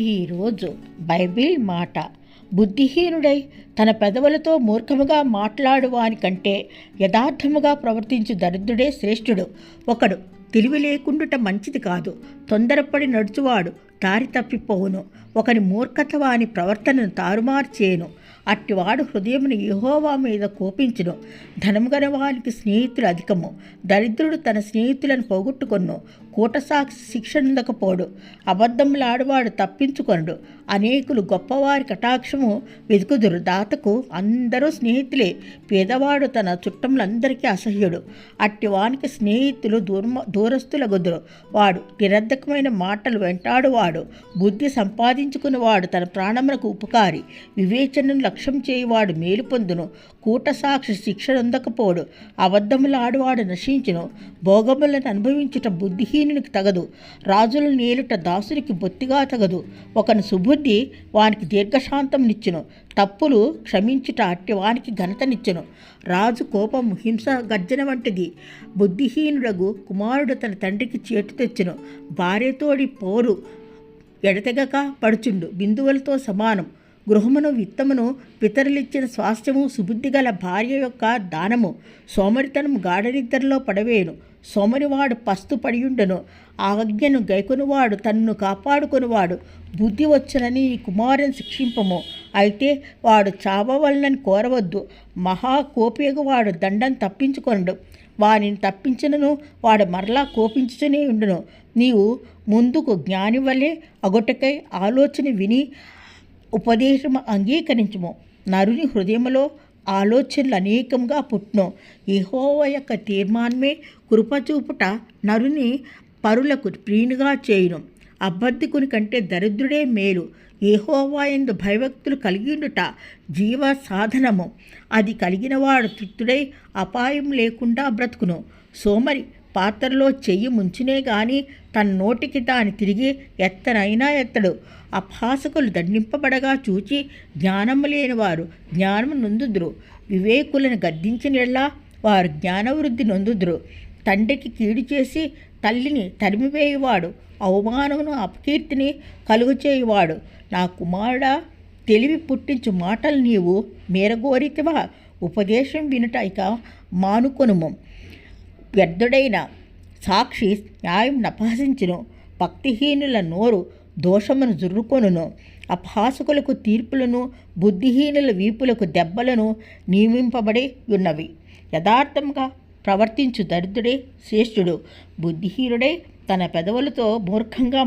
ఈరోజు బైబిల్ మాట. బుద్ధిహీనుడై తన పెదవులతో మూర్ఖముగా మాట్లాడువాని కంటే యథార్థముగా ప్రవర్తించు దరిద్రుడే శ్రేష్ఠుడు. ఒకడు తెలివి లేకుండుట మంచిది కాదు. తొందరపడి నడుచువాడు దారి తప్పిపోవును. ఒకని మూర్ఖత వాని ప్రవర్తనను తారుమారు చేయను అట్టివాడు హృదయమును యహోవా మీద కోపించును. ధనము గలవానికి స్నేహితులు అధికము. దరిద్రుడు తన స్నేహితులను పోగొట్టుకొను కూటసాక్షి శిక్షనుందకపోడు అబద్ధములాడువాడు తప్పించుకొనడు. అనేకులు గొప్పవారి కటాక్షము వెతుకుదురు దాతకు అందరూ స్నేహితులే. పేదవాడు తన చుట్టములందరికీ అసహ్యుడు. అట్టి వానికి స్నేహితులు దూర దూరస్తులగుదురు వాడు నిరర్ధకమైన మాటలు వెంటాడువాడు. బుద్ధి సంపాదించుకునేవాడు తన ప్రాణములకు ఉపకారి. వివేచనను లక్ష్యం చేయువాడు మేలు పొందును. కూటసాక్షి శిక్షనందకపోడు అబద్ధములాడువాడు నశించును. భోగములను అనుభవించుట బుద్ధిహీనునికి తగదు. రాజుల నేలుట దాసునికి బొత్తిగా తగదు. ఒకని సుబుద్ధి వానికి దీర్ఘశాంతంనిచ్చును తప్పులు క్షమించుట అట్టి వానికి ఘనతనిచ్చును. రాజు కోపం హింస గర్జన వంటిది. బుద్ధిహీనుడగు కుమారుడు తన తండ్రికి చేటు తెచ్చును. భార్యతోడి పోరు. ఎడతెగక పడుచుండు. బిందువులతో సమానం. గృహమును విత్తమును పితరులిచ్చిన స్వాస్థ్యము సుబుద్ధి గల భార్య యొక్క దానము సోమరితనం గాఢనిద్దరిలో పడవేను సోమరివాడు పస్తు పడియుండెను. ఆజ్ఞను గైకొనువాడు తన్ను కాపాడుకునివాడు. బుద్ధి వచ్చనని ఈ కుమారుని శిక్షింపము. అయితే వాడు చావవలనని కోరవద్దు. మహా కోపేగవాడు దండం తప్పించుకొనడు. వానిని తప్పించినను వాడు మరలా కోపించుతూనే ఉండును. నీవు ముందుకు జ్ఞాని వలె అగొటకై ఆలోచన విని ఉపదేశము అంగీకరించము. నరుని హృదయములో ఆలోచనలు అనేకంగా పుట్టును. యెహోవ యొక్క తీర్మానమే కృపచూపుట నరుని పరులకు ప్రియునిగా చేయును. అబద్ధికుని కంటే దరిద్రుడే మేలు. ఏహోవా ఎందు భయభక్తులు కలిగినట జీవ సాధనము అది కలిగినవాడు తృప్తుడై అపాయం లేకుండా బ్రతుకును. సోమరి పాత్రలో చెయ్యి ముంచునే గాని తన నోటికి దాని తిరిగి ఎత్తనైనా ఎత్తడు. అభాసకులు దండింపబడగా చూచి జ్ఞానము లేనివారు జ్ఞానము నొందుదురు. వివేకులను గద్దించినలా వారు జ్ఞానవృద్ధి నొందుదురు. తండ్రికి కీడు చేసి తల్లిని తరిమివేయువాడు. అవమానమును అపకీర్తిని కలుగుచేయువాడు. నా కుమారుడా తెలివి పుట్టించు మాటలు నీవు మేరగోరితివా? ఉపదేశం వినుట ఇక మానుకొనుము. వ్యర్థుడైన సాక్షి న్యాయం నపహసించును. భక్తిహీనుల నోరు దోషమును జుర్రుకొనును. అపహాసుకులకు తీర్పులను బుద్ధిహీనుల వీపులకు దెబ్బలను నియమింపబడి ఉన్నవి యథార్థంగా ప్రవర్తించు దరిద్రుడే శ్రేష్ఠుడు. బుద్ధిహీనుడే తన పెదవులతో మూర్ఖంగా